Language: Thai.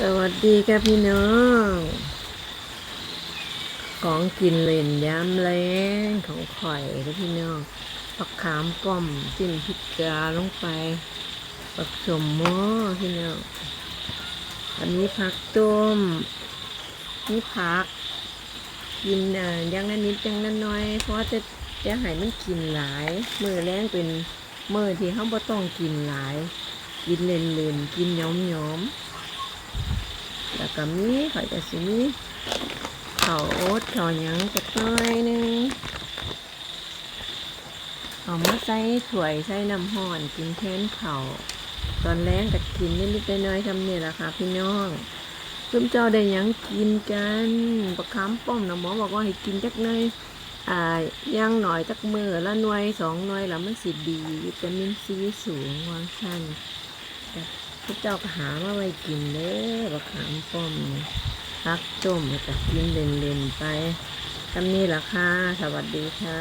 สวัสดีครับพี่น้อง ของกินเล่นย้ำแรงของข่อยครับพี่น้องผักขามป้อมจิ้มพริกเกลือลงไปผักสมหม้อพี่น้อง อันนี้ผักต้ม นี่ผัก กินอ่าย่างนั้นนิดอย่างนั้นน้อย เพราะจะจะให้มันกินหลาย มือแรงเป็นมือที่เขาบ่ต้องกินหลาย กินเล่นๆกินย้อมๆ แล้วก็มีข่อยก็สิมีข้าวโอ๊ตข้าวหยังจักหน้อยหนึงเอามาใส่ถ้วยใส่น้ำห้อนกินแทนข้าวตอนแรงก็กินนิดๆน้อยๆทำนี่แหละค่ะพี่น้องซุมเจ้าได้ยังกินกันประคำป้อมนะหมอบอกว่าให้กินจักหน่อยอ่าย่างหน่อยจักมือละหน่วยสองหน่วยแล้วมันสิดีวิตามินซีสูงวางชั้น พระเจ้าก็หามาไว้กินเด้อบักขามป้อมพักจมกับก็กินเล่นๆไปทำนี่ละค่ะ สวัสดีค่ะ